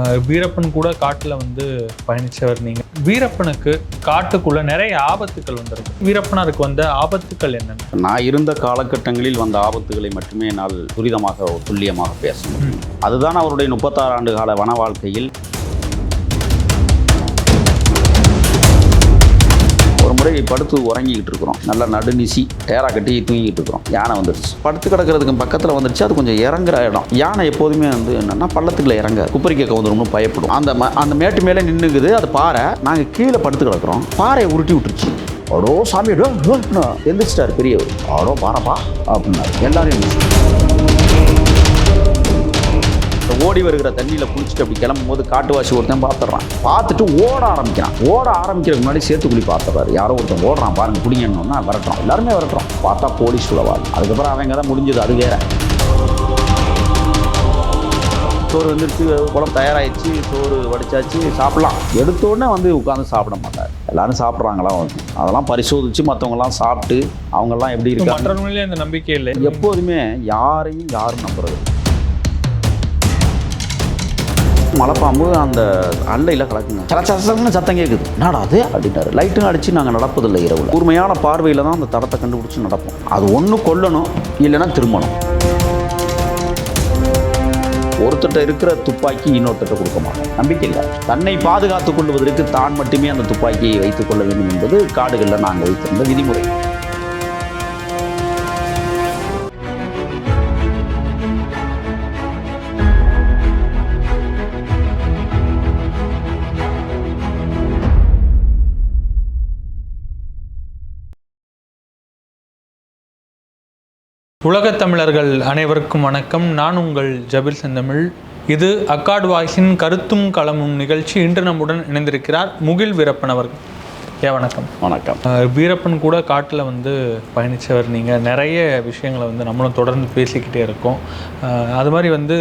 வீரப்பன் கூட காட்டில் வந்து பயணிச்சவர் நீங்க. வீரப்பனுக்கு காட்டுக்குள்ள நிறைய ஆபத்துக்கள் வந்திருக்கு. வீரப்பனாருக்கு வந்த ஆபத்துக்கள் என்னென்ன? நான் இருந்த காலகட்டங்களில் வந்த ஆபத்துகளை மட்டுமே என்னால் துரிதமாக துல்லியமாக பேச முடியும். அதுதான் அவருடைய முப்பத்தாறு ஆண்டு கால வன வாழ்க்கையில் ஒரு படுத்து உறங்கிக்கிட்டு இருக்கிறோம். நல்லா நடுநிசி டேரா கட்டி தூங்கிட்டு இருக்கிறோம். யானை வந்துடுச்சு படுத்து கிடக்கிறதுக்கு பக்கத்தில் வந்துடுச்சு அது கொஞ்சம் இறங்குற இடம். யானை எப்போதுமே வந்து என்னன்னா பள்ளத்துக்குள்ள இறங்க. குப்பரி கேட்க ரொம்ப பயப்படும். அந்த ம- அந்த மேட்டு மேலே நின்றுக்குது அது பாறை. நாங்கள் கீழே படுத்து கிடக்குறோம். பாறையை உருட்டி விட்டுருச்சு. அடோ சாமி டோ, எந்திரிச்சிட்டார் பெரியவர். அடோ பாரப்பா அப்படின்னாரு. எல்லாரையும் இந்த ஓடி வருகிற தண்ணியில் குளிச்சுட்டு அப்படி கிளம்பும் போது காட்டுவாசி ஒருத்தன் பார்த்துட்றான். பார்த்துட்டு ஓட ஆரம்பிக்கிறான். ஓட ஆரம்பிக்கிறதுக்கு முன்னாடி சேத்துக்குழி பார்த்துறாரு யாரோ ஒருத்தன் ஓடுறான் பாருங்க குடிங்கன்னு விரட்டுறோம் எல்லாருமே விரட்டுறோம் பார்த்தா போலீஸ் உழவாள் அதுக்கப்புறம் அவங்க தான் முடிஞ்சது அது வேற. சோறு வந்துருச்சு குளம் தயாராகிடுச்சு சோறு வடிச்சாச்சு சாப்பிடலாம். எடுத்த உடனே வந்து உட்காந்து சாப்பிட மாட்டார். எல்லாரும் சாப்பிட்றாங்களா? அதெல்லாம் பரிசோதிச்சு மற்றவங்கலாம் சாப்பிட்டு அவங்கெல்லாம் எப்படி இருக்காங்க? மற்றவங்களே அந்த நம்பிக்கை இல்லை. எப்போதுமே யாரையும் யாரும் நம்புறது மலைப்பாம்பு அந்த அல்லையில் கலக்குங்க. சல சல சலன்னு சத்தம் கேட்குது என்னடா அது? அப்படின்னாரு லைட்டும் அடித்து நாங்கள் நடப்பதில்லை இரவில். கூர்மையான பார்வையில் தான் அந்த தடத்தை கண்டுபிடிச்சி நடப்போம். அது ஒன்று கொல்லணும் இல்லைன்னா திரும்பணும். ஒருத்தட்ட இருக்கிற துப்பாக்கி இன்னொருத்தட்ட கொடுக்க மாட்டோம். நம்பிக்கை இல்லை. தன்னை பாதுகாத்துக் கொள்வதற்கு தான் மட்டுமே அந்த துப்பாக்கியை வைத்துக் கொள்ள வேண்டும் என்பது காடுகளில் நாங்கள் வைத்திருந்த விதிமுறை. உலகத் தமிழர்கள் அனைவருக்கும் வணக்கம். நான் உங்கள் ஜபில் செந்தமிழ். இது அக்காட் வாய்ஸின் கருத்தும் களமும் நிகழ்ச்சி இன்று நம்முடன் இணைந்திருக்கிறார் முகில் வீரப்பன் அவர்கள். ஏ வணக்கம். வணக்கம். வீரப்பன் கூட காட்டில் வந்து பயணித்தவர் நீங்கள் நிறைய விஷயங்களை வந்து நம்மளும் தொடர்ந்து பேசிக்கிட்டே இருக்கோம். அது மாதிரி வந்து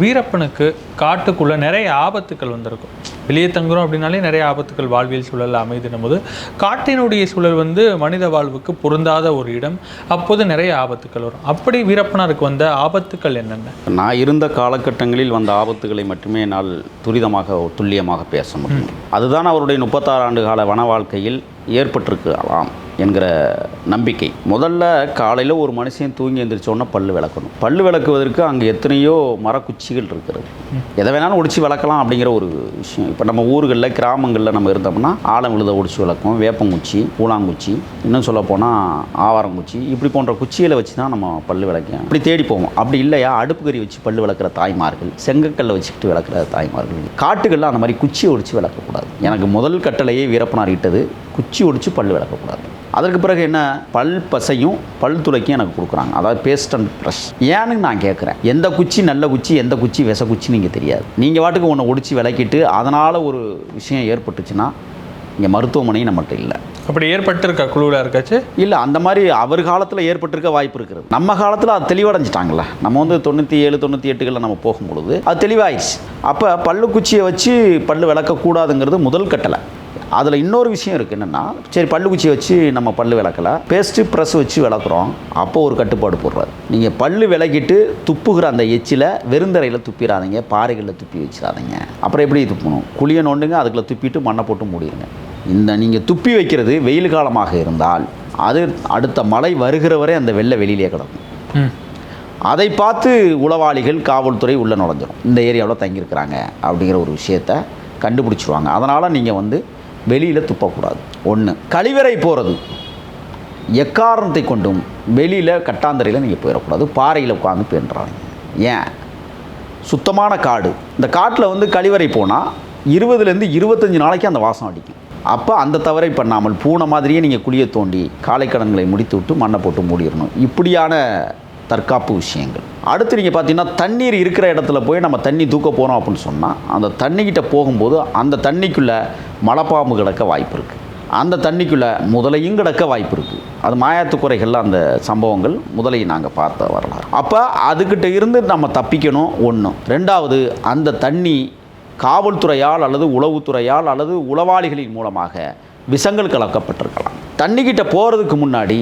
வீரப்பனுக்கு காட்டுக்குள்ளே நிறைய ஆபத்துக்கள் வந்திருக்கும். வெளியே தங்குறோம் அப்படின்னாலே நிறைய ஆபத்துக்கள் வாழ்வியல் சூழல் அமைதினும் போது காட்டினுடைய சூழல் வந்து மனித வாழ்வுக்கு பொருந்தாத ஒரு இடம். அப்போது நிறைய ஆபத்துக்கள் வரும். அப்படி வீரப்பனாருக்கு வந்த ஆபத்துக்கள் என்னென்ன? நான் இருந்த காலகட்டங்களில் வந்த ஆபத்துகளை மட்டுமே என்னால் துரிதமாக துல்லியமாக பேச முடியும். அதுதான் அவருடைய முப்பத்தாறு ஆண்டு கால வன வாழ்க்கையில் ஏற்பட்டிருக்கலாம். என்கிற நம்பிக்கை. முதல்ல காலையில் ஒரு மனுஷன் தூங்கி எழுந்திரிச்சோன்னா பல்லு விளக்கணும். பல்லு விளக்குவதற்கு அங்கே எத்தனையோ மரக்குச்சிகள் இருக்கிறது. எதை வேணாலும் ஒடிச்சு விளக்கலாம் அப்படிங்கிற ஒரு விஷயம். இப்போ நம்ம ஊர்களில் கிராமங்களில் நம்ம இருந்தோம்னா ஆழம் விழுத ஒடிச்சு விளக்கும் வேப்பங்குச்சி பூலாங்குச்சி இன்னும் சொல்ல போனால் ஆவாரங்குச்சி இப்படி போன்ற குச்சிகளை வச்சு தான் நம்ம பல்லு விளக்கோம் இப்படி தேடி போவோம். அப்படி இல்லையா? அடுப்பு கறி வச்சு பல்லு விளக்குற தாய்மார்கள் செங்கக்கல்லை வச்சுக்கிட்டு விளக்குற தாய்மார்கள். காட்டுகளில் அந்த மாதிரி குச்சியை ஒடிச்சு விளக்கக்கூடாது. எனக்கு முதல் கட்டளையே வீரப்பனார் இட்டது குச்சி ஒடிச்சு பல்லு விளக்கக்கூடாது. அதற்கு பிறகு என்ன? பல் பசையும் பல் துளைக்கும் எனக்கு கொடுக்குறாங்க. அதாவது பேஸ்ட் அண்ட் ப்ரஷ் ஏன்னு நான் கேட்குறேன். எந்த குச்சி நல்ல குச்சி எந்த குச்சி விச குச்சி நீங்கள் தெரியாது. நீங்கள் வாட்டுக்கு ஒன்று ஒடிச்சு விளக்கிட்டு அதனால் ஒரு விஷயம் ஏற்பட்டுச்சுன்னா இங்கே மருத்துவமனை நம்மகிட்ட இல்லை. அப்படி ஏற்பட்டிருக்க? குழுவில் இருக்காச்சு இல்லை அந்த மாதிரி அவர் காலத்தில் ஏற்பட்டிருக்க வாய்ப்பு இருக்கிறது நம்ம காலத்தில் அது தெளிவடைஞ்சிட்டாங்கல்ல. நம்ம வந்து தொண்ணூற்றி ஏழு தொண்ணூற்றி எட்டுகளில் நம்ம போகும்பொழுது அது தெளிவாயிடுச்சு அப்போ பல்லு குச்சியை வச்சு பல்லு விளக்கக்கூடாதுங்கிறது முதல் கட்டளை. அதில் இன்னொரு விஷயம் இருக்குது என்னென்னா சரி பல்லு குச்சியை வச்சு நம்ம பல்லு விளக்கல. பேஸ்ட்டு ப்ரெஸ் வச்சு விளக்குறோம். அப்போ ஒரு கட்டுப்பாடு போடுறாரு. நீங்கள் பல்லு விளக்கிட்டு துப்புகிற அந்த எச்சில் வெறுந்தரையில் துப்பிடாதீங்க பாறைகளில் துப்பி வச்சிடாதீங்க அப்புறம் எப்படி துப்பணும்? குழியை நோண்டுங்க அதுக்குள்ள துப்பிட்டு மண்ணை போட்டு மூடிடுங்க இந்த நீங்கள் துப்பி வைக்கிறது வெயில் காலமாக இருந்தால் அது அடுத்த மழை வருகிற வரை அந்த வெள்ளை வெளியிலே கிடக்கும். அதை பார்த்து உளவாளிகள் காவல்துறை உள்ளே நுழைஞ்சிரும். இந்த ஏரியாவில் தங்கியிருக்கிறாங்க அப்படிங்கிற ஒரு விஷயத்த கண்டுபிடிச்சிருவாங்க. அதனால் நீங்கள் வந்து வெளியில் துப்பக்கூடாது. ஒன்று கழிவறை போகிறது எக்காரணத்தை கொண்டும் வெளியில் கட்டாந்தரையில் நீங்கள் போயிடக்கூடாது பாறையில் உட்காந்து போயிடுறாங்க ஏன்? சுத்தமான காடு. இந்த காட்டில் வந்து கழிவறை போனால் இருபதுலேருந்து இருபத்தஞ்சி நாளைக்கு அந்த வாசம் அடிக்கும். அப்போ அந்த தவறை பண்ணாமல் பூனை மாதிரியே நீங்கள் குழியை தோண்டி காலைக்கடன்களை முடித்து விட்டு மண்ணை போட்டு மூடிடணும். இப்படியான தற்காப்பு விஷயங்கள். அடுத்து நீங்கள் பார்த்தீங்கன்னா தண்ணீர் இருக்கிற இடத்துல போய் நம்ம தண்ணி தூக்க போகிறோம் அப்படின்னு சொன்னால் அந்த தண்ணிக்கிட்ட போகும்போது அந்த தண்ணிக்குள்ளே மலைப்பாம்பு கிடக்க வாய்ப்பு இருக்குது அந்த தண்ணிக்குள்ளே முதலையும் கிடக்க வாய்ப்பு இருக்குது அது மாயத்துக்குறைகளில் அந்த சம்பவங்கள் முதலை நாங்கள் பார்த்த வரலாறு. அப்போ அதுக்கிட்ட இருந்து நம்ம தப்பிக்கணும் ஒன்று ரெண்டாவது அந்த தண்ணி காவல்துறையால் அல்லது உளவுத்துறையால் அல்லது உளவாளிகளின் மூலமாக விஷங்கள் கலக்கப்பட்டிருக்கலாம். தண்ணிக்கிட்ட போகிறதுக்கு முன்னாடி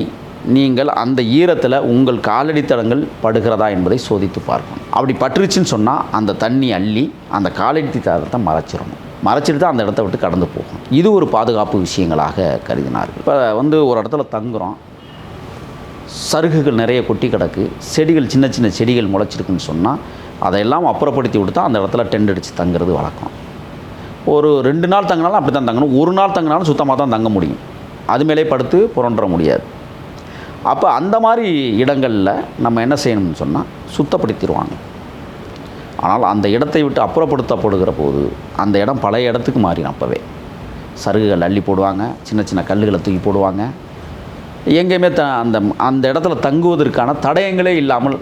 நீங்கள் அந்த ஈரத்தில் உங்கள் காலடி தடங்கள் படுகிறதா என்பதை சோதித்து பார்க்கணும். அப்படி பட்டுருச்சுன்னு சொன்னால் அந்த தண்ணி அள்ளி அந்த காலடி தடத்தை மறைச்சிடணும். மறைச்சிட்டு தான் அந்த இடத்த விட்டு கடந்து போகும் இது ஒரு பாதுகாப்பு விஷயங்களாக கருதினார்கள். இப்போ வந்து ஒரு இடத்துல தங்குறோம். சருகுகள் நிறைய கொட்டி கிடக்கு. செடிகள் சின்ன சின்ன செடிகள் முளைச்சிருக்குன்னு சொன்னால் அதையெல்லாம் அப்புறப்படுத்தி விட்டு தான் அந்த இடத்துல டென்ட் அடித்து தங்குறது வழக்கம். ஒரு ரெண்டு நாள் தங்கினாலும் அப்படி தான் தங்கணும். ஒரு நாள் தங்கினாலும் சுத்தமாக தான் தங்க முடியும். அது மேலே படுத்து புரண்டுற முடியாது. அப்போ அந்த மாதிரி இடங்களில் நம்ம என்ன செய்யணும்னு சொன்னால் சுத்தப்படுத்திடுவாங்க. ஆனால் அந்த இடத்தை விட்டு அப்புறப்படுத்தப்படுகிற போது அந்த இடம் பழைய இடத்துக்கு மாறின அப்போவே. சருகுகள் அள்ளி போடுவாங்க சின்ன சின்ன கல்லுகளை தூக்கி போடுவாங்க. எங்கேயுமே த அந்த அந்த இடத்துல தங்குவதற்கான தடயங்களே இல்லாமல்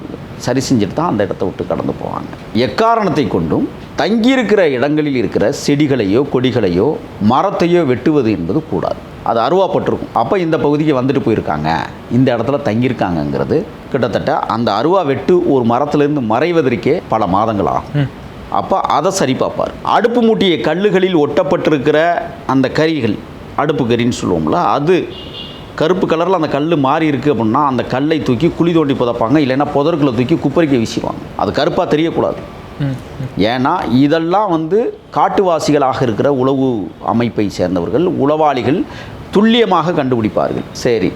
சரி செஞ்சுட்டு தான் அந்த இடத்த விட்டு கடந்து போவாங்க. எக்காரணத்தை கொண்டும் தங்கியிருக்கிற இடங்களில் இருக்கிற செடிகளையோ கொடிகளையோ மரத்தையோ வெட்டுவது என்பது கூடாது. அது அருவாப்பட்டிருக்கும். அப்போ இந்த பகுதிக்கு வந்துட்டு போயிருக்காங்க. இந்த இடத்துல தங்கியிருக்காங்கங்கிறது கிட்டத்தட்ட அந்த அருவா வெட்டு ஒரு மரத்திலிருந்து மறைவதற்கே பல மாதங்கள் ஆகும். அப்போ அதை சரி பார்ப்பார். அடுப்பு மூட்டிய கல்லுகளில் ஒட்டப்பட்டிருக்கிற அந்த கரிகள் அடுப்பு கரின்னு சொல்லுவோம்ல அது கருப்பு கலரில் அந்த கல் மாறி இருக்குது அப்படின்னா அந்த கல்லை தூக்கி குழி தோண்டி புதைப்பாங்க. இல்லைன்னா புதற்குள்ள தூக்கி குப்பரிக்க வீசிடுவாங்க. அது கருப்பாக தெரியக்கூடாது. ஏன்னா இதெல்லாம் வந்து காட்டுவாசிகளாக இருக்கிற உளவு அமைப்பை சேர்ந்தவர்கள் உளவாளிகள் துல்லியமாக கண்டுபிடிப்பார்கள். சரி.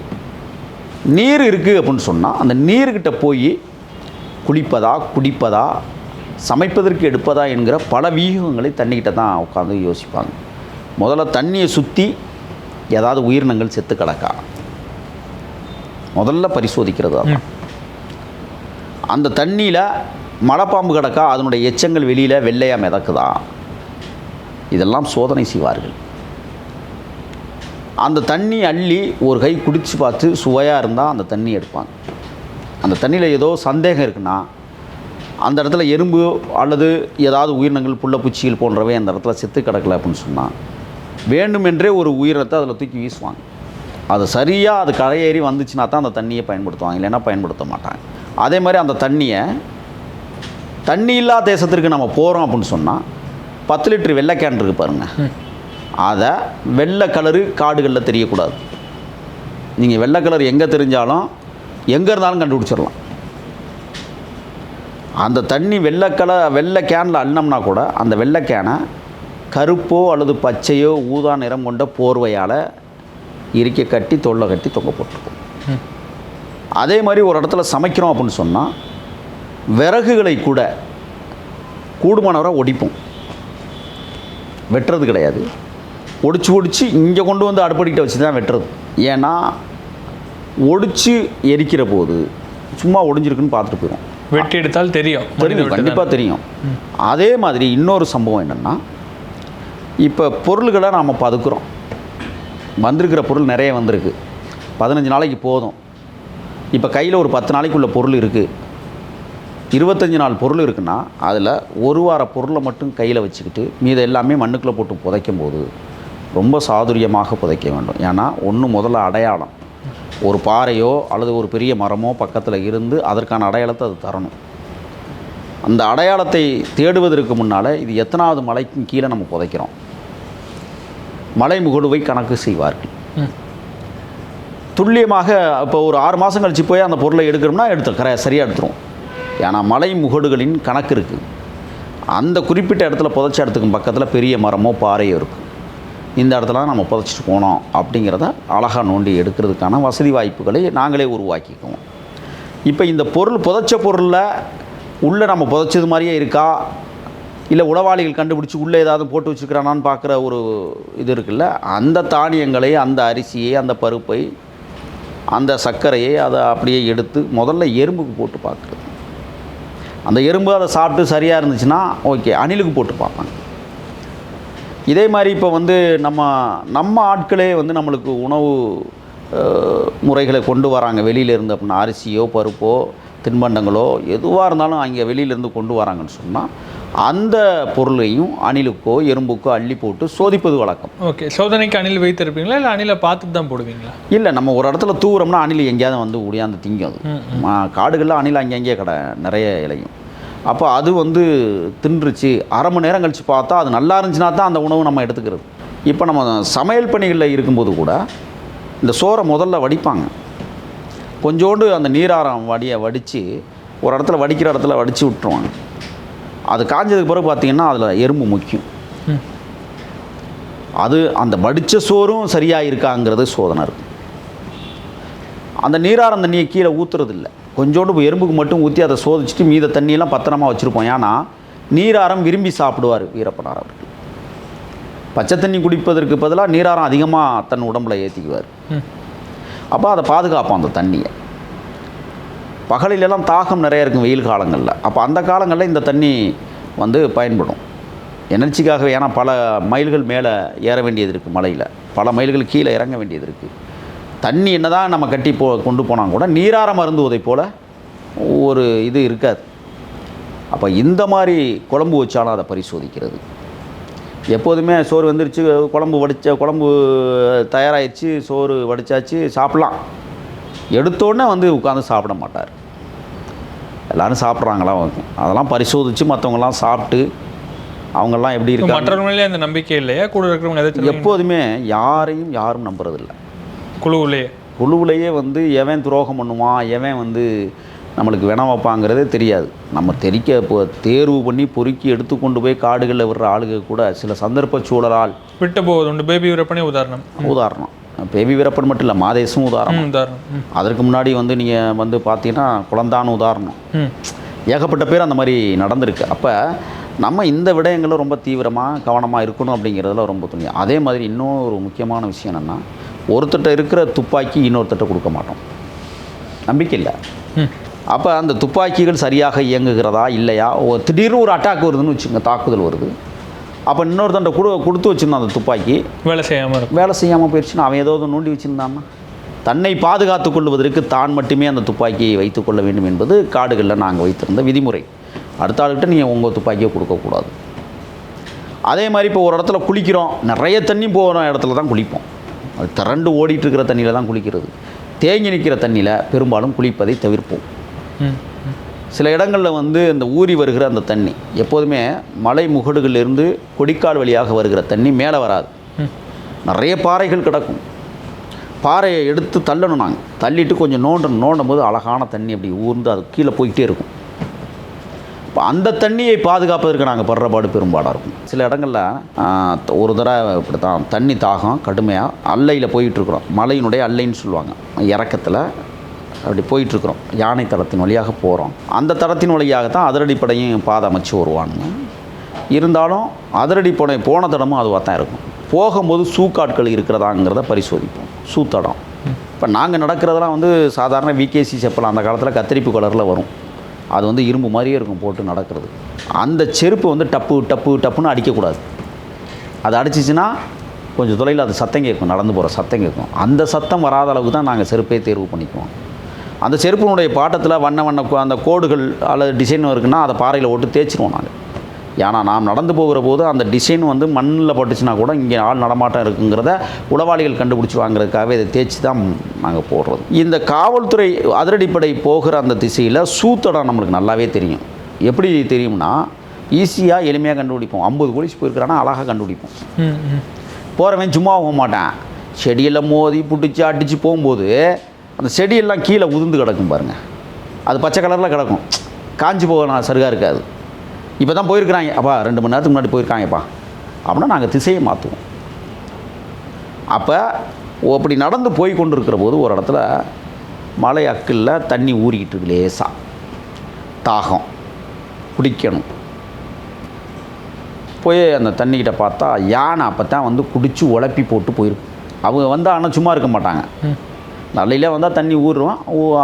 நீர் இருக்குது அப்படின்னு சொன்னால் அந்த நீர்கிட்ட போய் குளிப்பதா குடிப்பதா சமைப்பதற்கு எடுப்பதா என்கிற பல வியூகங்களை தண்ணிக்கிட்ட தான் உட்காந்து யோசிப்பாங்க. முதல்ல தண்ணியை சுற்றி ஏதாவது உயிரினங்கள் செத்து கிடக்கா? முதல்ல பரிசோதிக்கிறது அந்த தண்ணியில் மலைப்பாம்பு கிடக்கா அதனுடைய எச்சங்கள் வெளியில் வெள்ளையாக மிதக்குதா? இதெல்லாம் சோதனை செய்வார்கள். அந்த தண்ணி அள்ளி ஒரு கை குடித்து பார்த்து சுவையாக இருந்தால் அந்த தண்ணி எடுப்பாங்க. அந்த தண்ணியில் ஏதோ சந்தேகம் இருக்குன்னா அந்த இடத்துல எறும்பு அல்லது ஏதாவது உயிரினங்கள் புள்ளப்பூச்சிகள் போன்றவை அந்த இடத்துல செத்து கிடக்கல அப்படின்னு சொன்னால் வேண்டுமென்றே ஒரு உயிரினத்தை அதில் தூக்கி வீசுவாங்க. அது சரியாக அது கரையேறி வந்துச்சுன்னா தான் அந்த தண்ணியை பயன்படுத்துவாங்க. இல்லைன்னா பயன்படுத்த மாட்டாங்க. அதே மாதிரி அந்த தண்ணியை தண்ணி இல்லா தேசத்திற்கு நம்ம போகிறோம் அப்படின்னு சொன்னால் பத்து லிட்டர் வெள்ளை கேன் இருக்கு பாருங்கள் அதை வெள்ளை கலரு காடுகளில் தெரியக்கூடாது. நீங்கள் வெள்ளை கலர் எங்கே தெரிஞ்சாலும் எங்கே இருந்தாலும் கண்டுபிடிச்சிடலாம். அந்த தண்ணி வெள்ளை கலர் வெள்ளை கேனில் அள்ளம்னா கூட அந்த வெள்ளை கேனை கருப்போ அல்லது பச்சையோ ஊதா நிறம் கொண்ட போர்வையால் இறுக்கி கட்டி தொல்லை கட்டி தொங்க போட்டிருப்போம் ம். அதே மாதிரி ஒரு இடத்துல சமைக்கிறோம் அப்படின்னு சொன்னால் விறகுகளை கூட கூடுமானவரை ஒடிப்போம். வெட்டுறது கிடையாது. ஒடிச்சு ஒடிச்சு இங்கே கொண்டு வந்து அடுப்படிக்கிட்ட வச்சு தான் வெட்டுறது. ஏன்னா ஒடிச்சு எரிக்கிற போது சும்மா ஒடிஞ்சிருக்குன்னு பார்த்துட்டு போயிடும் வெட்டி எடுத்தால் தெரியும். தெரியும் கண்டிப்பாக தெரியும். அதே மாதிரி இன்னொரு சம்பவம் என்னென்னா இப்போ பொருள்களை நாம் பதுக்குறோம். வந்திருக்கிற பொருள் நிறைய வந்திருக்கு. பதினஞ்சு நாளைக்கு போதும். இப்போ கையில் ஒரு பத்து நாளைக்குள்ள பொருள் இருக்குது இருபத்தஞ்சி நாள் பொருள் இருக்குன்னா அதில் ஒரு வார பொருளை மட்டும் கையில் வச்சுக்கிட்டு மீத எல்லாமே மண்ணுக்குள்ளே போட்டு புதைக்கும் போது ரொம்ப சாதுரியமாக புதைக்க வேண்டும். ஏன்னா ஒன்று முதல்ல அடையாளம். ஒரு பாறையோ அல்லது ஒரு பெரிய மரமோ பக்கத்தில் இருந்து அதற்கான அடையாளத்தை அது தரணும். அந்த அடையாளத்தை தேடுவதற்கு முன்னால் இது எத்தனாவது மலைக்கும் கீழே நம்ம புதைக்கிறோம். மலை முகடுவை கணக்கு செய்வார்கள். துல்லியமாக இப்போ ஒரு ஆறு மாதம் கழிச்சு போய் அந்த பொருளை எடுக்கிறோம்னா எடுத்து கர சரியாக எடுத்துரும் ஏன்னா மலை முகடுகளின் கணக்கு இருக்குது அந்த குறிப்பிட்ட இடத்துல புதைச்ச இடத்துக்கும் பக்கத்தில் பெரிய மரமோ பாறையோ இருக்குது இந்த இடத்துல நம்ம புதைச்சிட்டு போனோம் அப்படிங்கிறத அழகாக நோண்டி எடுக்கிறதுக்கான வசதி வாய்ப்புகளை நாங்களே உருவாக்கிக்குவோம். இப்போ இந்த பொருள் புதைச்ச பொருளில் உள்ளே நம்ம புதைச்சது மாதிரியே இருக்கா? இல்லை உளவாளிகள் கண்டுபிடிச்சி உள்ளே ஏதாவது போட்டு வச்சுருக்கிறானான்னு பார்க்குற ஒரு இது இருக்குல்ல? அந்த தானியங்களை அந்த அரிசியை அந்த பருப்பை அந்த சர்க்கரையை அதை அப்படியே எடுத்து முதல்ல எறும்புக்கு போட்டு பார்க்குறது. அந்த எறும்பு அதை சாப்பிட்டு சரியாக இருந்துச்சுன்னா ஓகே அணிலுக்கு போட்டு பார்ப்பாங்க. இதே மாதிரி இப்போ வந்து நம்ம நம்ம ஆட்களே வந்து நம்மளுக்கு உணவு முறைகளை கொண்டு வராங்க. வெளியிலேருந்து அப்படின்னா அரிசியோ பருப்போ தின்பண்டங்களோ எதுவாக இருந்தாலும் அங்கே வெளியிலேருந்து கொண்டு வராங்கன்னு சொன்னால் அந்த பொருளையும் அணிலுக்கோ எறும்புக்கோ அள்ளி போட்டு சோதிப்பது வழக்கம். ஓகே சோதனைக்கு அணில் வைத்திருப்பீங்களா? இல்லை அணிலை பார்த்துட்டு தான் போடுவீங்களா? இல்லை நம்ம ஒரு இடத்துல தூவுறோம்னா அணில் எங்கேயாவது வந்து ஒடியாந்து திங்கும் அது. காடுகளில் அணில் அங்கங்கே கடை நிறைய இலையும். அப்போ அது வந்து தின்றுச்சு அரை மணி நேரம் கழித்து பார்த்தா அது நல்லா இருந்துச்சுன்னா தான் அந்த உணவு நம்ம எடுத்துக்கிறது. இப்போ நம்ம சமையல் பணிகளில் இருக்கும்போது கூட இந்த சோறை முதல்ல வடிப்பாங்க. கொஞ்சோண்டு அந்த நீராரம் வடியை வடித்து ஒரு இடத்துல வடிக்கிற இடத்துல வடித்து விட்டுருவாங்க. அது காஞ்சதுக்கு பிறகு பார்த்தீங்கன்னா அதில் எறும்பு முக்கியம். அது அந்த வடித்த சோறும் சரியாக இருக்காங்கிறது சோதனை இருக்கும் அந்த நீராரம் தண்ணியை கீழே ஊற்றுறது இல்லை கொஞ்சோண்டு எறும்புக்கு மட்டும் ஊற்றி அதை சோதிச்சுட்டு மீத தண்ணியெல்லாம் பத்திரமா வச்சுருப்போம். ஏன்னா நீராரம் விரும்பி சாப்பிடுவார் வீரப்பனார் அவர்கள். பச்சை தண்ணி குடிப்பதற்கு பதிலாக நீராரம் அதிகமாக தன் உடம்புல ஏற்றிக்குவார் அப்போ அதை பாதுகாப்போம் அந்த தண்ணியை. பகலிலெல்லாம் தாகம் நிறைய இருக்கும் வெயில் காலங்களில். அப்போ அந்த காலங்களில் இந்த தண்ணி வந்து பயன்படும். எனர்ஜிக்காகவே ஏன்னா பல மைல்கள் மேலே ஏற வேண்டியது இருக்குது மலையில். பல மைல்கள் கீழே இறங்க வேண்டியது இருக்குது. தண்ணி என்ன தான் நம்ம கட்டி போ கொண்டு போனால் கூட நீரார மருந்துவதை போல் ஒரு இது இருக்காது. அப்போ இந்த மாதிரி குழம்பு வச்சாலும் அதை பரிசோதிக்கிறது. எப்போதுமே சோறு வந்துருச்சு குழம்பு வடிச்ச குழம்பு தயாராகிடுச்சு சோறு வடிச்சாச்சு சாப்பிட்லாம். எடுத்தோடனே வந்து உட்காந்து சாப்பிட மாட்டார். எல்லாரும் சாப்பிட்றாங்களா? அதெல்லாம் பரிசோதித்து மற்றவங்கலாம் சாப்பிட்டு அவங்கெல்லாம் எப்படி இருக்காங்க? மற்றவங்களே அந்த நம்பிக்கை இல்லையா? கூட இருக்கிறவங்க எதாச்சும் எப்போதுமே யாரையும் யாரும் நம்புறதில்ல. குழுவுலையே. குழுவுலையே வந்து எவன் துரோகம் பண்ணுவான் எவன் வந்து நம்மளுக்கு வின வைப்பாங்கிறதே தெரியாது. நம்ம தெரிக்க இப்போ தேர்வு பண்ணி பொறுக்கி எடுத்து கொண்டு போய் காடுகளில் விடுற ஆளுங்க கூட சில சந்தர்ப்ப சூழலால் விட்டு போவது உண்டு பேபி வீரப்பனே உதாரணம். உதாரணம். பேபி வீரப்பன் மட்டும் இல்லை மாதேசும் உதாரணம். அதற்கு முன்னாடி வந்து நீங்கள் வந்து பார்த்தீங்கன்னா குழந்தான உதாரணம். ஏகப்பட்ட பேர் அந்த மாதிரி நடந்திருக்கு. அப்போ நம்ம இந்த விடயங்களும் ரொம்ப தீவிரமாக கவனமாக இருக்கணும் அப்படிங்கிறதுல ரொம்ப துணி அதே மாதிரி இன்னும் ஒரு முக்கியமான விஷயம் என்னென்னா ஒருத்தட்ட இருக்கிற துப்பாக்கி இன்னொருத்தட்ட கொடுக்க மாட்டோம். நம்பிக்கை இல்லை. அப்போ அந்த துப்பாக்கிகள் சரியாக இயங்குகிறதா இல்லையா? திடீர்னு ஒரு அட்டாக் வருதுன்னு வச்சுக்கோங்க தாக்குதல் வருது. அப்போ இன்னொருத்தன்ட்ட கொடு கொடுத்து வச்சுருந்தான் அந்த துப்பாக்கி. வேலை செய்யாமல் வேலை செய்யாமல் போயிடுச்சுன்னா அவன் ஏதோ ஒன்று நோண்டி வச்சுருந்தான்னா? தன்னை பாதுகாத்து கொள்வதற்கு தான் மட்டுமே அந்த துப்பாக்கியை வைத்துக்கொள்ள வேண்டும் என்பது காடுகளில் நாங்கள் வைத்திருந்த விதிமுறை. அடுத்த ஆளுகிட்ட நீங்கள் உங்கள் துப்பாக்கியை கொடுக்கக்கூடாது அதே மாதிரி இப்போ ஒரு இடத்துல குளிக்கிறோம். நிறைய தண்ணி போகிற இடத்துல தான் குளிப்போம். அது திரண்டு ஓடிட்டு இருக்கிற தண்ணியில் தான் குளிக்கிறது. தேங்கி நிற்கிற தண்ணியில் பெரும்பாலும் குளிப்பதை தவிர்ப்போம். ம். சில இடங்களில் வந்து இந்த ஊறி வருகிற அந்த தண்ணி எப்போதுமே மலை முகடுகளிலிருந்து கொடிக்கால் வழியாக வருகிற தண்ணி மேலே வராது. நிறைய பாறைகள் கிடக்கும். பாறையை எடுத்து தள்ளணும் நாங்கள் தள்ளிட்டு கொஞ்சம் நோண்டணும் நோண்டும் போது அழகான தண்ணி அப்படி ஊர்ந்து அது கீழே போய்கிட்டே இருக்கும். இப்போ அந்த தண்ணியை பாதுகாப்பதற்கு நாங்கள் படுற பாடு பெரும்பாடாக இருக்கும். சில இடங்களில் ஒரு தடவை இப்படி தான் தண்ணி தாகம் கடுமையாக அல்லையில் போயிட்டுருக்குறோம் மலையினுடைய அல்லைன்னு சொல்லுவாங்க. இறக்கத்தில் அப்படி போயிட்டுருக்குறோம். யானை தளத்தின் வழியாக போகிறோம் அந்த தளத்தின் வழியாக தான் அதிரடிப்படையும் பாதை அமைச்சு வருவானுங்க இருந்தாலும் அதிரடிப்படை போன தடமும் அதுவாக தான் இருக்கும். போகும்போது சூக்காட்கள் இருக்கிறதாங்கிறத பரிசோதிப்போம். சூத்தடம் இப்போ நாங்கள் நடக்கிறதெல்லாம் வந்து சாதாரண விகேசி செப்பல் அந்த காலத்தில் கத்திரிப்பு கலரில் வரும். அது வந்து இரும்பு மாதிரியே இருக்கும் போட்டு நடக்கிறது. அந்த செருப்பு வந்து டப்பு டப்பு டப்புன்னு அடிக்கக்கூடாது. அது அடிச்சிச்சின்னா கொஞ்சம் தொலைவில் அது சத்தம் கேட்கும் நடந்து போகிற சத்தம் கேட்கும். அந்த சத்தம் வராத அளவுக்கு தான் நாங்கள் செருப்பே தேர்வு பண்ணிக்குவோம். அந்த செருப்பினுடைய பாட்டத்தில் வண்ண வண்ண அந்த கோடுகள் அல்லது டிசைன் இருக்குன்னா அதை பாறையில் போட்டு தேய்ச்சிருவோம் நாங்கள் ஏன்னா நாம் நடந்து போகிற போது அந்த டிசைன் வந்து மண்ணில் பட்டுச்சுன்னா கூட இங்கே ஆள் நடமாட்டம் இருக்குங்கிறத உளவாளிகள் கண்டுபிடிச்சி வாங்குறதுக்காகவே இதை தேய்ச்சி தான் நாங்கள் போடுறது. இந்த காவல்துறை அதிரடிப்படை போகிற அந்த திசையில் சூத்தடம் நம்மளுக்கு நல்லாவே தெரியும். எப்படி தெரியும்னா ஈஸியாக எளிமையாக கண்டுபிடிப்போம். ஐம்பது போலீஸ் போயிருக்கிறான்னா அழகாக கண்டுபிடிப்போம். போகிறவன் சும்மா போக மாட்டான். செடியெல்லாம் மோதி பிடிச்சி அடித்து போகும்போது அந்த செடியெல்லாம் கீழே உதிர்ந்து கிடக்கும் பாருங்கள் அது பச்சை கலரில் கிடக்கும். காஞ்சி போக சருகாக இருக்காது. இப்போ தான் போயிருக்கிறாங்க. அப்பா ரெண்டு மணி நேரத்துக்கு முன்னாடி போயிருக்காங்கப்பா. அப்படின்னா நாங்கள் திசையை மாற்றுவோம் அப்போ அப்படி நடந்து போய் கொண்டு இருக்கிற போது ஒரு இடத்துல மலை அக்கில் தண்ணி ஊறிக்கிட்டு இருக்கு லேசாக தாகம். குடிக்கணும். போய் அந்த தண்ணிக்கிட்ட பார்த்தா யானை அப்போ தான் வந்து குடித்து உழப்பி போட்டு போயிருக்கு. அவங்க வந்து ஆனால் சும்மா இருக்க மாட்டாங்க. நல்லையிலே வந்தால் தண்ணி ஊறும்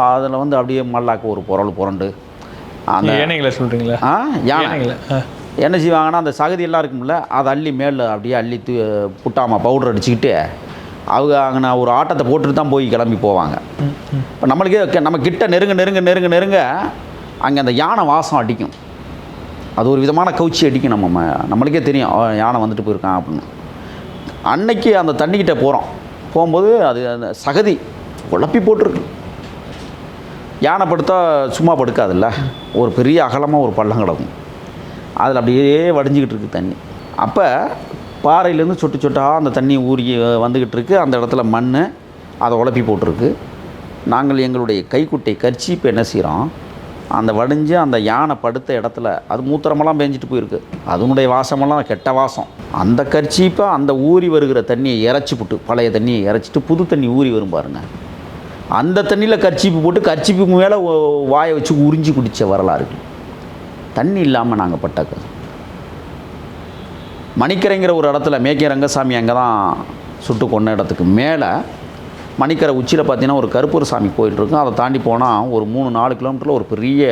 அதில் வந்து அப்படியே மல்லாக்க ஒரு பொருள் புரண்டு. அந்த ஏனைகளை சொல்கிறீங்களா ஆ யானை. ஏனைகளை ஆ. என்ன செய்வாங்கன்னா அந்த சகதி எல்லாம் இருக்கும்ல அதை அள்ளி மேலே அப்படியே அள்ளி தூ புட்டாமா பவுடர் அடிச்சுக்கிட்டு அவங்க அங்கே ஒரு ஆட்டத்தை போட்டுட்டு தான் போய் கிளம்பி போவாங்க. இப்போ நம்மளுக்கே நம்ம கிட்ட நெருங்க நெருங்க நெருங்க நெருங்க அங்கே அந்த யானை வாசம் அடிக்கும். அது ஒரு விதமான கவுச்சி அடிக்கும் நம்ம நம்மளுக்கே தெரியும். "ஆ, யானை வந்துட்டு போயிருக்கான் அப்படின்னு. அன்னைக்கு அந்த தண்ணிக்கிட்ட போகிறோம் போகும்போது அது அந்த சகதி குழப்பி போட்டிருக்கு. யானை படுத்தா சும்மா படுக்காதுல்ல? ஒரு பெரிய அகலமாக ஒரு பள்ளம் கிடக்கும். அதில் அப்படியே வடிஞ்சிக்கிட்டு இருக்கு தண்ணி. அப்போ பாறையிலேருந்து சொட்டு சொட்டாக அந்த தண்ணி ஊறி வந்துக்கிட்டு இருக்கு. அந்த இடத்துல மண் அதை உழப்பி போட்டிருக்கு. நாங்கள் எங்களுடைய கைக்குட்டை கர்ச்சீப்பு என்ன செய்கிறோம் அந்த வடிஞ்சு அந்த யானை படுத்த இடத்துல அது மூத்திரமெல்லாம் பேஞ்சிட்டு போயிருக்கு. அதனுடைய வாசமெல்லாம் கெட்ட வாசம். அந்த கர்ச்சீப்பை அந்த ஊறி வருகிற தண்ணியை இறச்சி விட்டு பழைய தண்ணியை இறச்சிட்டு புது தண்ணி ஊறி வரும் பாருங்கள் அந்த தண்ணியில் கர்ச்சீப்பு போட்டு கர்ச்சீப்பு மேலே வாயை வச்சு உறிஞ்சி குடித்த வரலாறு. தண்ணி இல்லாமல் நாங்கள் பட்ட மணிக்கரைங்கிற ஒரு இடத்துல மேக்கே ரங்கசாமி அங்கே தான் சுட்டு கொண்ட இடத்துக்கு மேலே மணிக்கரை உச்சியில் பார்த்தீங்கன்னா ஒரு கருப்பூர் சாமி கோயில் இருக்கும். அதை தாண்டி போனால் ஒரு மூணு நாலு கிலோமீட்டரில் ஒரு பெரிய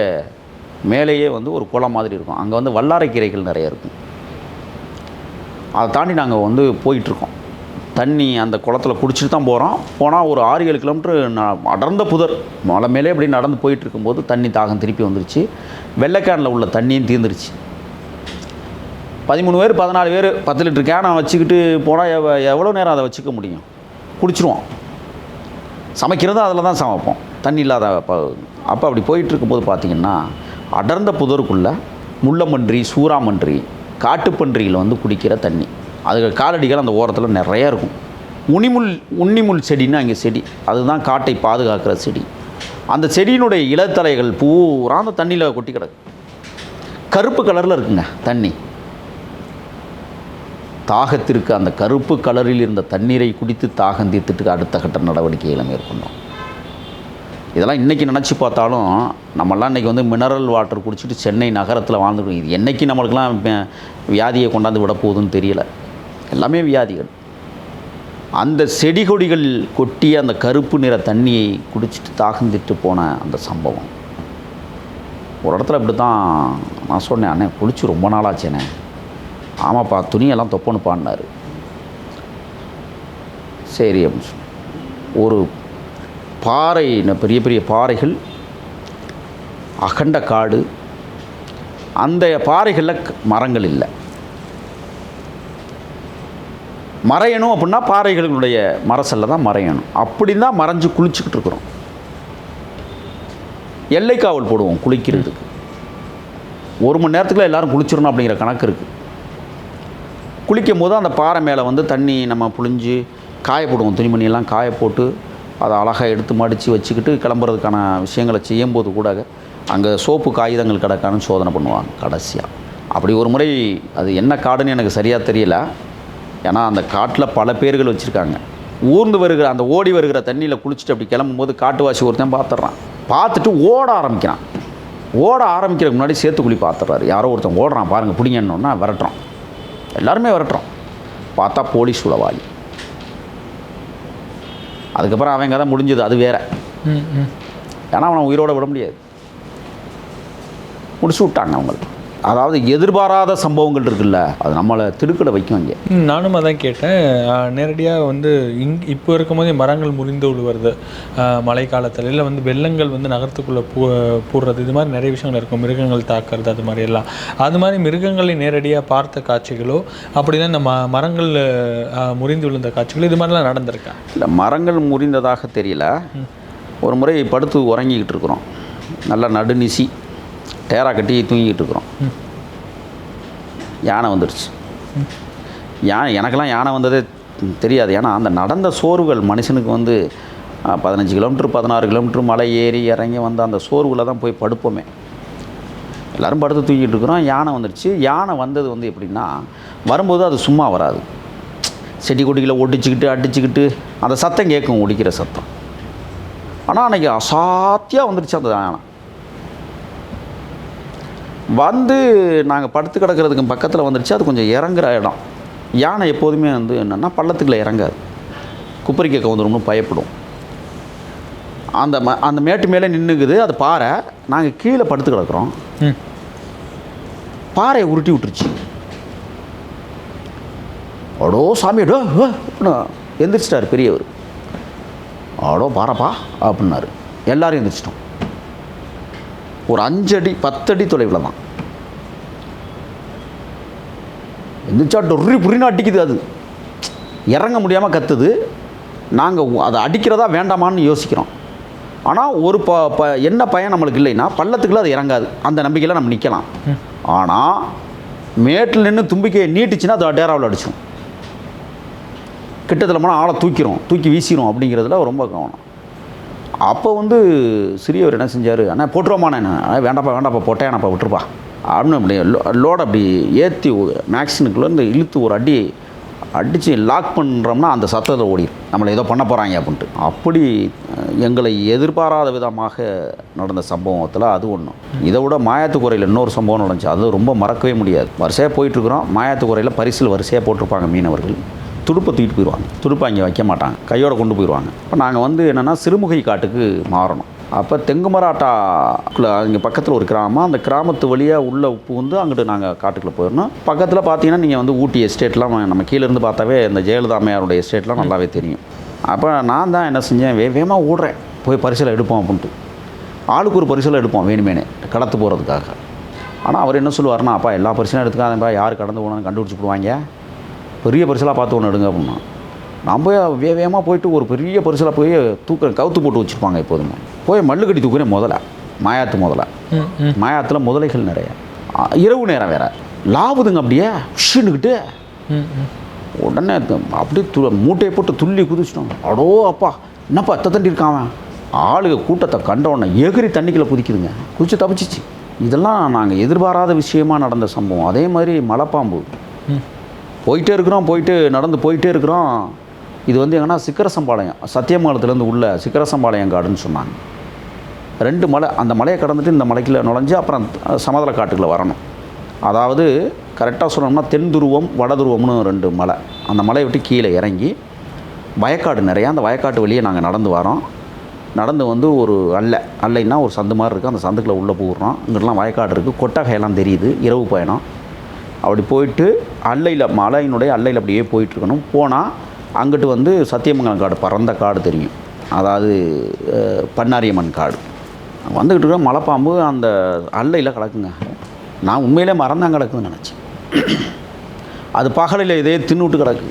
மேலேயே வந்து ஒரு குளம் மாதிரி இருக்கும். அங்கே வந்து வல்லாரைக்கீரைகள் நிறைய இருக்கும். அதை தாண்டி நாங்கள் வந்து போயிட்டுருக்கோம் தண்ணி அந்த குளத்துல குடிச்சிட்டு தான் போகிறோம் போனால் ஒரு ஆறு ஏழு கிலோமீட்டர் ந- அடர்ந்த புதர். மலை மேலே இப்படி நடந்து போயிட்டு இருக்கும்போது தண்ணி தாகம் திருப்பி வந்துருச்சு. வெள்ளைக்கானில் உள்ள தண்ணியும் தீர்ந்துருச்சு. பதிமூணு பேர் பதினாலு பேர் பத்து லிட்டர் கேனை வச்சுக்கிட்டு போனால் எவ எவ்வளோ நேரம் அதை வச்சுக்க முடியும்? குடிச்சிருவோம். சமைக்கிறதும் அதில் தான் சமைப்போம். தண்ணி இல்லாத அப்போ அப்போ அப்படி போயிட்டு இருக்கும்போது பார்த்தீங்கன்னா அடர்ந்த புதருக்குள்ளே முள்ளமன்றி சூறாமன்றி காட்டுப்பன்றியில் வந்து குடிக்கிற தண்ணி. அது காலடிகள் அந்த ஓரத்தில் நிறைய இருக்கும். உனிமுள் உன்னிமுள் செடின்னா அங்கே செடி. அதுதான் காட்டை பாதுகாக்கிற செடி. அந்த செடியினுடைய இலத்தலைகள் பூரா அந்த தண்ணியில் கொட்டி கிடக்கு. கருப்பு கலரில் இருக்குங்க தண்ணி. தாகத்திற்கு அந்த கருப்பு கலரில் இருந்த தண்ணீரை குடித்து தாகம் தீர்த்துட்டு அடுத்த கட்ட நடவடிக்கைகளை மேற்கொண்டோம். இதெல்லாம் இன்றைக்கி நினச்சி பார்த்தாலும் நம்மலாம் இன்றைக்கி வந்து மினரல் வாட்டர் குடிச்சிட்டு சென்னை நகரத்தில் வாழ்ந்துருக்கோம் இது என்னைக்கு நம்மளுக்கெல்லாம் வியாதியை கொண்டாந்து விட போகுதுன்னு தெரியலை. எல்லாமே வியாதிகள். அந்த செடி கொடிகள் கொட்டிய அந்த கருப்பு நிற தண்ணியை குடிச்சிட்டு தாகந்திட்டு போன அந்த சம்பவம். ஒரு இடத்துல இப்படி தான் நான் சொன்னேன் அண்ணே குளிச்சு ரொம்ப நாளாச்சேனே ஆமாப்பா துணியெல்லாம் தொப்பனுப்பான்னாரு. சரி அப்படின்னு ஒரு பாறை பெரிய பெரிய பாறைகள் அகண்ட காடு அந்த பாறைகளில் மரங்கள் இல்லை. மறையணும் அப்படின்னா பாறைகளுடைய மரசல்ல தான் மறையணும். அப்படி தான் மறைஞ்சு குளிச்சுக்கிட்டு இருக்கிறோம். எல்லை காவல் போடுவோம் குளிக்கிறதுக்கு. ஒரு மணி நேரத்துக்குள்ள எல்லாரும் குளிச்சிடணும் அப்படிங்கிற கணக்கு இருக்குது குளிக்கும் போது அந்த பாறை மேலே வந்து தண்ணி நம்ம புழிஞ்சு காய போடுவோம். துணிமணியெல்லாம் காய போட்டு அதை அழகாக எடுத்து மடித்து வச்சுக்கிட்டு கிளம்புறதுக்கான விஷயங்களை செய்யும்போது கூட அங்கே சோப்பு காகிதங்கள் கிடக்கான்னு சோதனை பண்ணுவாங்க கடைசியாக அப்படி ஒரு முறை அது என்ன காடுன்னு எனக்கு சரியாக தெரியல. ஏன்னா அந்த காட்டில் பல பேர்கள் வச்சுருக்காங்க. ஊர்ந்து வருகிற அந்த ஓடி வருகிற தண்ணியில் குளிச்சுட்டு அப்படி கிளம்பும்போது காட்டுவாசி ஒருத்தன் பார்த்துட்றான் பார்த்துட்டு ஓட ஆரம்பிக்கிறான். ஓட ஆரம்பிக்கிறதுக்கு முன்னாடி சேத்துக்குழி பார்த்துட்றாரு யாரோ ஒருத்தன் ஓடுறான். பாருங்கள் பிடிங்கன்னொன்னா விரட்டுறான். எல்லாருமே விரட்டுறோம் பார்த்தா போலீஸ் உளவாளி. அதுக்கப்புறம் அவன் கதை முடிஞ்சது. அது வேற. ஏன்னா அவனை உயிரோட விட முடியாது. முடிச்சு விட்டாங்க அவங்களுக்கு. அதாவது எதிர்பாராத சம்பவங்கள் இருக்குல்ல அது நம்மளை திடுக்கிட வைக்கும் இங்கே நானும் அதான் கேட்டேன். நேரடியாக வந்து இங் இப்போ இருக்கும்போதே மரங்கள் முறிந்து விழுவது மழை காலத்தில் இல்லை வந்து வெள்ளங்கள் வந்து நகரத்துக்குள்ளே பூ பூடுறது இது மாதிரி நிறைய விஷயங்கள் இருக்கும். மிருகங்கள் தாக்குறது அது மாதிரி எல்லாம். அது மாதிரி மிருகங்களை நேரடியாக பார்த்த காட்சிகளோ அப்படிதான் இந்த ம மரங்கள் முறிந்து விழுந்த காட்சிகளோ இது மாதிரிலாம் நடந்திருக்கா? இல்லை மரங்கள் முறிந்ததாக தெரியல. ஒரு முறை படுத்து உறங்கிக்கிட்டு இருக்கிறோம். நல்லா நடுநிசி. டேரா கட்டி தூங்கிக்கிட்டு இருக்கிறோம். யானை வந்துடுச்சு. யானை எனக்கெல்லாம் யானை வந்ததே தெரியாது. ஏன்னா அந்த நடந்த சோர்வுகள் மனுஷனுக்கு வந்து பதினஞ்சு கிலோமீட்டர் பதினாறு கிலோமீட்டர் மலை ஏறி இறங்கி வந்து அந்த சோர்வில் தான் போய் படுப்போமே. எல்லாரும் படுத்து தூங்கிட்டு இருக்கிறோம். யானை வந்துடுச்சு. யானை வந்தது வந்து எப்படின்னா வரும்போது அது சும்மா வராது. செடி கொடிகளை ஒடிச்சுக்கிட்டு அடிச்சுக்கிட்டு அந்த சத்தம் கேட்கும் ஒடிக்கிற சத்தம். ஆனால் அன்றைக்கி அசாத்தியாக வந்துடுச்சு அந்த யானை. வந்து நாங்கள் படுத்து கிடக்கிறதுக்கு பக்கத்தில் வந்துடுச்சு அது கொஞ்சம் இறங்குற இடம். யானை எப்போதுமே வந்து என்னென்னா பள்ளத்துக்குள்ள இறங்காது. குப்பரி கேட்க வந்துடும்னு பயப்படும். அந்த ம அந்த மேட்டு மேலே நின்றுக்குது அது பாறை. நாங்கள் கீழே படுத்து கிடக்குறோம். பாறையை உருட்டி விட்டுருச்சு. அடோ சாமி அடோ அப்படின்னு எந்திரிச்சிட்டார் பெரியவர். அடோ பாறப்பா அப்படின்னாரு எல்லாரும் எந்திரிச்சிட்டோம். ஒரு அஞ்சடி பத்தடி தொலைவில் தான் எந்திரிச்சா டொர்ரி புரின்னு அடிக்குது அது. இறங்க முடியாமல் கத்துது. நாங்கள் அதை அடிக்கிறதா வேண்டாமான்னு யோசிக்கிறோம். ஆனால் ஒரு ப ப என்ன பயன் நம்மளுக்கு இல்லைன்னா பள்ளத்துக்குள்ளே அது இறங்காது. அந்த நம்பிக்கையில் நம்ம நிற்கலாம் ஆனால் மேட்டில் நின்று தும்பிக்கையை நீட்டுச்சுன்னா அது டேராவில் அடிச்சிடும் கிட்டத்தில் போனால் ஆளை தூக்கிறோம். தூக்கி வீசிடும் அப்படிங்கிறதுல ரொம்ப கவனம். அப்போ வந்து சிறியவர் என்ன செஞ்சார்? அண்ணா போட்டுருவாமாண்ணே அண்ணா வேண்டாப்பா வேண்டாப்பா போட்டேனாப்பா விட்டுருப்பா. அப்படின்னு அப்படி லோடு லோட் அப்படி ஏற்றி மேக்சினுக்குள்ளேருந்து இழுத்து ஒரு அடி அடித்து லாக் பண்ணுறோம்னா அந்த சத்தத்தை ஓடிடும் நம்மளை ஏதோ பண்ண போகிறாங்க அப்படின்ட்டு. அப்படி எங்களை எதிர்பாராத விதமாக நடந்த சம்பவத்தில் அது ஒன்று இதை விட மாயாத்துக்குறையில் இன்னொரு சம்பவம் நடந்துச்சு. அது ரொம்ப மறக்கவே முடியாது. வரிசையாக போயிட்டுருக்குறோம் மாயாத்துக்குறையில் பரிசில் வரிசையாக போட்டிருப்பாங்க மீனவர்கள். துடுப்பை தூக்கிட்டு போயிடுவாங்க. துடுப்பை அங்கே வைக்க மாட்டாங்க. கையோட கொண்டு போயிடுவாங்க. இப்போ நாங்கள் வந்து என்னென்னா சிறுமுகை காட்டுக்கு மாறணும். அப்போ தெங்குமராட்டாக்குள்ள அங்கே பக்கத்தில் ஒரு கிராமம். அந்த கிராமத்து வழியாக உள்ள உப்பு வந்து அங்கிட்டு நாங்கள் காட்டுக்குள்ளே போயிடணும். பக்கத்தில் பார்த்தீங்கன்னா நீங்கள் வந்து ஊட்டி எஸ்டேட்லாம் நம்ம கீழேருந்து பார்த்தாவே இந்த ஜெயலலிதா அம்மையாருடைய எஸ்டேட்லாம் நல்லாவே தெரியும். அப்போ நான் தான் என்ன செஞ்சேன் வே வேகமாக ஓடுறேன். போய் பரிசலை எடுப்போம் அப்படின்ட்டு. ஆளுக்கு ஒரு பரிசலை எடுப்போம் வேணுமேனே கடத்து போகிறதுக்காக ஆனால் அவர் என்ன சொல்லுவாருன்னா அப்பா எல்லா பரிசலும் எடுத்துக்காதப்பா யார் கடந்து போனான்னு கண்டுபிடிச்சி போடுவாங்க. பெரிய பரிசலாக பார்த்து ஒன்று எடுங்க அப்படின்னா. போய் வே வேகமாக போயிட்டு ஒரு பெரிய பரிசலாக போய் தூக்க கவுத்து போட்டு வச்சுருப்பாங்க எப்போதுமே. போய் மல்லு கட்டி தூக்குறேன் முதல்ல மாயாத்து முதல்ல. மாயாத்தில் முதலைகள் நிறைய. இரவு நேரம் வேற. லாபுதுங்க அப்படியே ம் உடனே அப்படியே து மூட்டையை போட்டு துள்ளி குதிச்சிட்டோம். அடோ அப்பா என்னப்பா எத்த தண்டி இருக்கான் ஆளுக கூட்டத்தை கண்ட உடனே எகிரி தண்ணிக்குள்ளே குதிக்குதுங்க. குதிச்சு தப்பிச்சிச்சு. இதெல்லாம் நாங்கள் எதிர்பாராத விஷயமா நடந்த சம்பவம். அதே மாதிரி மலைப்பாம்பு. போயிட்டே இருக்கிறோம் போயிட்டு நடந்து போயிட்டே இருக்கிறோம். இது வந்து எங்கன்னா சிக்கரசம்பாளையம். சத்தியமங்கலத்துலேருந்து உள்ள சிக்கரசம்பாளையம் காடுன்னு சொன்னாங்க. ரெண்டு மலை அந்த மலையை கடந்துட்டு இந்த மலைக்குள்ள நுழைஞ்சு அப்புறம் சமதள காட்டுக்குள்ளே வரணும். அதாவது கரெக்டாக சொல்லணும்னா தென் துருவம் வட துருவம்னு ரெண்டு மலை. அந்த மலையை விட்டு கீழே இறங்கி வயக்காடு நிறையா அந்த வயக்காட்டு வழியே நாங்கள் நடந்து வரோம். நடந்து வந்து ஒரு அல்லை அல்லைன்னா ஒரு சந்து மாதிரி இருக்குது அந்த சந்துக்குள்ளே உள்ளே போடுறோம் இங்கிட்டலாம் வயக்காடு இருக்குது கொட்டகையெல்லாம் தெரியுது. இரவு பயணம். அப்படி போயிட்டு அல்லையில் மலையினுடைய அல்லையில் அப்படியே போயிட்டுருக்கணும். போனால் அங்கிட்டு வந்து சத்தியமங்கலம் காடு பறந்த காடு தெரியும். அதாவது பன்னாரியம்மன் பண்ணாரியம்மன் காடு. வந்துக்கிட்டு இருக்க மலைப்பாம்பு அந்த அல்லையில் கிடக்குங்க. நான் உண்மையிலே மறந்தான் கிடக்குதுன்னு நினச்சேன். அது பகலில் இதே தின்னுட்டு கிடக்கு.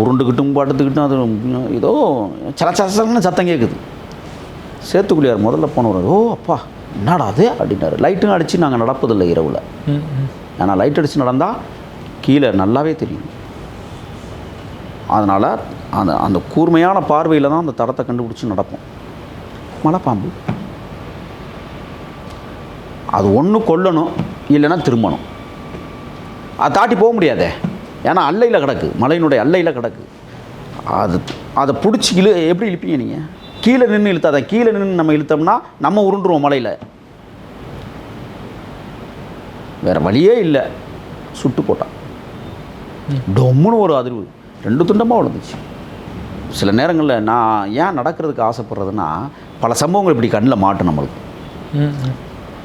உருண்டுக்கிட்டும் படுத்துக்கிட்டும் அது ஏதோ சல சலன்னு சத்தம் கேட்குது சேத்துக்குள்ளியார் முதல்ல போனவர் ஓ அப்பா என்னடா அது? அப்படின்னாரு. லைட்டும் அடித்து நாங்கள் நடப்பதில்லை இரவில். ஏன்னா லைட் அடித்து நடந்தால் கீழே நல்லாவே தெரியும். அதனால் அந்த அந்த கூர்மையான பார்வையில் தான் அந்த தரத்தை கண்டுபிடிச்சி நடப்போம். மலைப்பாம்பு. அது ஒன்று கொல்லணும் இல்லைன்னா திரும்பணும். அதை தாட்டி போக முடியாதே. ஏன்னா அல்லையில் கிடக்கு மலையினுடைய அல்லையில் கிடக்கு. அது அதை பிடிச்சி இழு எப்படி இழுப்பீங்க நீங்கள் கீழே நின்று இழுத்தாத. கீழே நின்று நம்ம இழுத்தோம்னா நம்ம உருண்டுருவோம் மலையில். வேறு வழியே இல்லை. சுட்டு போட்டான் டொம்முன்னு ஒரு அதிர்வு. ரெண்டு துண்டமாக விழுந்துச்சு. சில நேரங்களில் நான் ஏன் நடக்கிறதுக்கு ஆசைப்படுறதுன்னா பல சம்பவங்கள் இப்படி கண்ணில் மாட்டும் நம்மளுக்கு.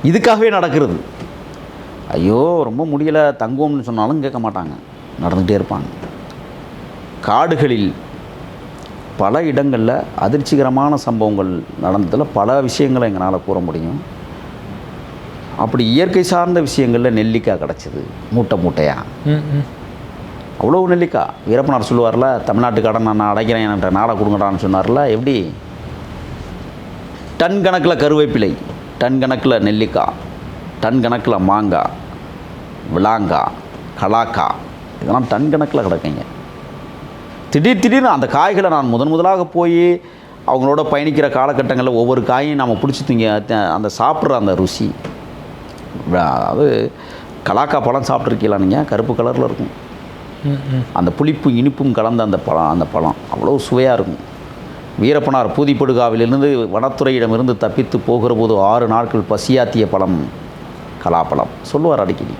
இதுக்காகவே நடக்கிறது. ஐயோ ரொம்ப முடியலை தங்குவோம்னு சொன்னாலும் கேட்க மாட்டாங்க. நடந்துகிட்டே இருப்பாங்க. காடுகளில் பல இடங்களில் அதிர்ச்சிகரமான சம்பவங்கள் நடந்ததில் பல விஷயங்களை எங்களால் கூற முடியும். அப்படி இயற்கை சார்ந்த விஷயங்களில் நெல்லிக்காய் கிடச்சிது மூட்டை மூட்டையாக அவ்வளோ நெல்லிக்காய் வீரப்பனார் சொல்லுவார்ல தமிழ்நாட்டு கடன் நான் அடைக்கிறேன் என்கிட்ட நாடை கொடுங்கடான்னு சொன்னார்ல எப்படி? டன் கணக்கில் கருவேப்பிலை டன் கணக்கில் நெல்லிக்காய் டன் கணக்கில் மாங்காய் விளாங்காய் கலாக்காய் இதெல்லாம் டன் கணக்கில் கிடக்குங்க. திடீர் திடீர்னு அந்த காய்களை நான் முதன் முதலாக போய் அவங்களோட பயணிக்கிற காலகட்டங்களில் ஒவ்வொரு காயும் நம்ம பிடிச்சி திங்க அந்த சாப்பிட்ற அந்த ருசி. அதாவது கலாக்கா பழம் சாப்பிட்ருக்கீங்களா நீங்கள் கருப்பு கலரில் இருக்கும். அந்த புளிப்பு இனிப்பும் கலந்த அந்த பழம் அந்த பழம் அவ்வளோ சுவையாக இருக்கும். வீரப்பனார் பூதிப்படுகாவிலிருந்து வனத்துறையிடமிருந்து தப்பித்து போகிற போது ஆறு நாட்கள் பசியாத்திய பழம் கலாப்பழம். சொல்லுவார் அடிக்கடி.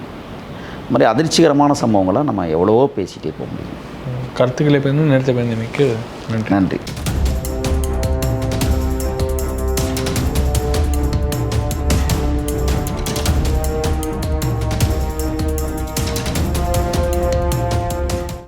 இந்த மாதிரி அதிர்ச்சிகரமான சம்பவங்களை நம்ம எவ்வளவோ பேசிகிட்டே போக முடியும். கருத்துக்களை பயந்து நேரத்தை பயந்து மிக்க நன்றி. நன்றி.